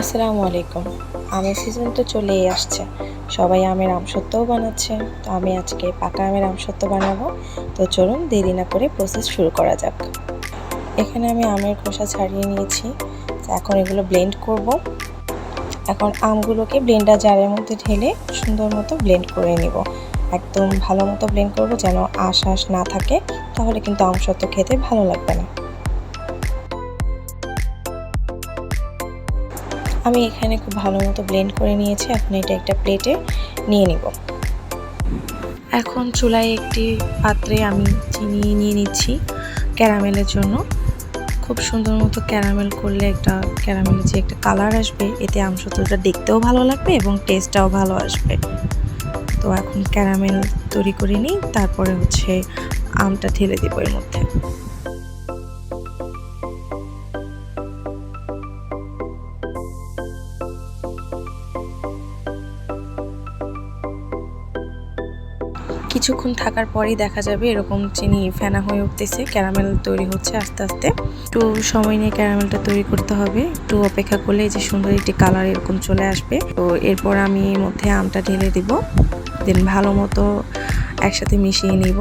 আসসালামু আলাইকুম। আমের সিজন তো চলেই আসছে। সবাই আমের আমসত্ত্বও বানাচ্ছে। তো আমি আজকে পাকা আমের আমসত্ত্ব বানাবো। তো চলুন দেরি না করে প্রসেস শুরু করা যাক। এখানে আমি আমের খোসা ছাড়িয়ে নিয়েছি। এখন এগুলো ব্লেন্ড করব। এখন আমগুলোকে ব্লেন্ডার জারের মধ্যে ঢেলে সুন্দর মতো ব্লেন্ড করে নিব। একদম ভালো মতো ব্লেন্ড করব যেন আশ আশ না থাকে। তাহলে কিন্তু আমসত্ত্ব খেতে ভালো লাগবে না। আমি এখানে খুব ভালো মতো ব্লেন্ড করে নিয়েছি। এখন এটা একটা প্লেটে নিয়ে নিব। এখন চুলায় একটি পাত্রে আমি চিনি নিয়ে নিচ্ছি ক্যারামেলের জন্য। খুব সুন্দর মতো ক্যারামেল করলে একটা ক্যারামেলের যে একটা কালার আসবে, এতে আমসত্ত্বটা দেখতেও ভালো লাগবে এবং টেস্টটাও ভালো আসবে। তো এখন ক্যারামেল তৈরি করে নিই, তারপরে হচ্ছে আমটা ঢেলে দেবো এর মধ্যে। কিছুক্ষণ থাকার পরেই দেখা যাবে এরকম চিনি ফেনা হয়ে উঠতেছে, ক্যারামেল তৈরি হচ্ছে আস্তে আস্তে। একটু সময় নিয়ে ক্যারামেলটা তৈরি করতে হবে, একটু অপেক্ষা করলে যে সুন্দর একটি কালার এরকম চলে আসবে। তো এরপর আমি এর মধ্যে আমটা ঢেলে দিব, দেন ভালো মতো একসাথে মিশিয়ে নিব।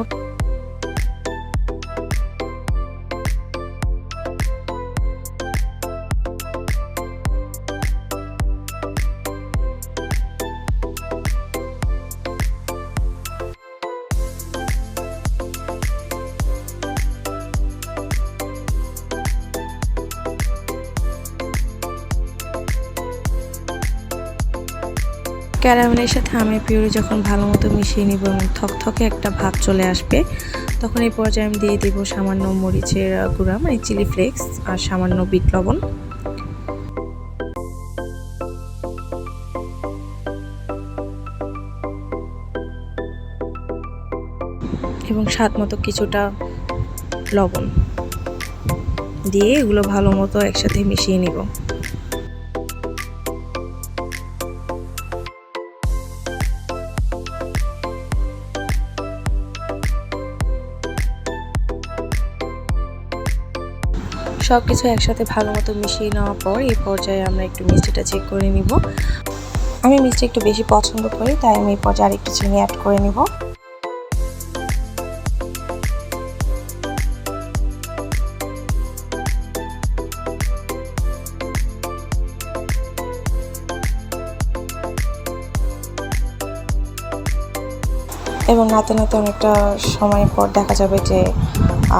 ক্যারামেলের সাথে আমের পিউরি যখন ভালো মতো মিশিয়ে নিব এবং থকথকে একটা ভাব চলে আসবে, তখন এই পর্যায়ে আমি দিয়ে দিব সামান্য মরিচের গুঁড়া মানে চিলি ফ্লেক্স আর সামান্য বিট লবণ। এবং স্বাদ মতো কিছুটা লবণ দিয়ে এগুলো ভালো মতো একসাথে মিশিয়ে নিব। সব কিছু একসাথে ভালো মতো মিশিয়ে নেওয়ার পর এই পর্যায়ে আমরা একটু মিষ্টিটা চেক করে নিব। আমি মিষ্টি একটু বেশি পছন্দ করি, তাই আমি এই পর্যায়ে আরেকটু চিনি অ্যাড করে নিব। এবং নাতে নাতে অনেকটা সময় পর দেখা যাবে যে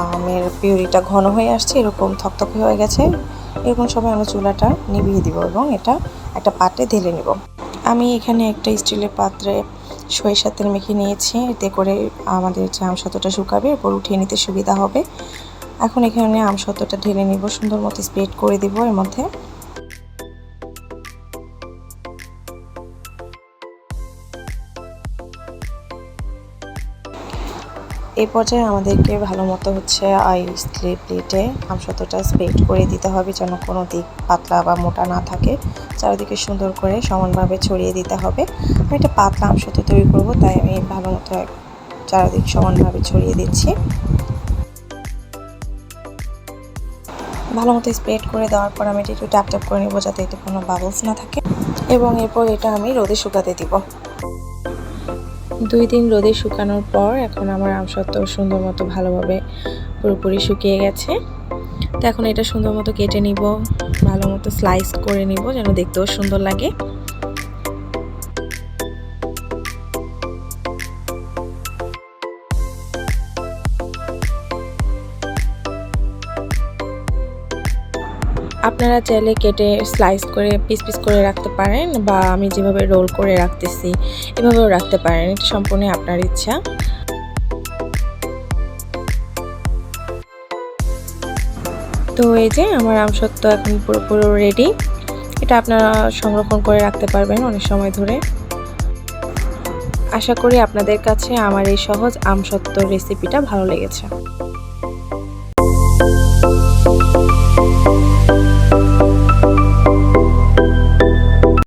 আমের পিউরিটা ঘন হয়ে আসছে, এরকম থকথকে হয়ে গেছে। এরকম সময় আমরা চুলাটা নিভিয়ে দিব এবং এটা একটা পাত্রে ঢেলে নেব। আমি এখানে একটা স্টিলের পাত্রে সরিষার তেল মেখে নিয়েছি। এতে করে আমাদের যে আমসত্ত্বটা শুকাবে, এরপর উঠিয়ে নিতে সুবিধা হবে। এখন এখানে আমসত্ত্বটা ঢেলে নিব, সুন্দর মতো স্প্রেড করে দিব এর মধ্যে। এই পর্যায়ে আমাদেরকে ভালো মতো হচ্ছে আই স্লে প্লেটে আমসত্ত্বটা স্প্রেড করে দিতে হবে যেন কোনো দিক পাতলা বা মোটা না থাকে। চারিদিকে সুন্দর করে সমানভাবে ছড়িয়ে দিতে হবে। আমি একটা পাতলা আমসত্ত্ব তৈরি করব, তাই আমি ভালো মতো চারিদিক সমানভাবে ছড়িয়ে দিচ্ছি। ভালো মতো স্প্রেড করে দেওয়ার পর আমি এটা একটু ট্যাপ ট্যাপ করে নেব যাতে এতে কোনো বাবলস না থাকে। এবং এরপর এটা আমি রোদে শুকাতে দিব। দুই দিন রোদে শুকানোর পর এখন আমার আমসত্ত্ব সুন্দর মতো ভালোভাবে পুরোপুরি শুকিয়ে গেছে। তো এখন এটা সুন্দর মতো কেটে নিব, ভালো মতো স্লাইস করে নিব যেন দেখতেও সুন্দর লাগে। আপনারা চাইলে কেটে স্লাইস করে পিস পিস করে রাখতে পারেন বা আমি যেভাবে রোল করে রাখতেছি, এভাবেও রাখতে পারেন। এটা সম্পূর্ণ আপনার ইচ্ছা। তো এই যে আমার আমসত্ত্ব এখন পুরোপুরো রেডি এটা আপনারা সংরক্ষণ করে রাখতে পারবেন অনেক সময় ধরে। আশা করি আপনাদের কাছে আমার এই সহজ আমসত্ত্ব রেসিপিটা ভালো লেগেছে।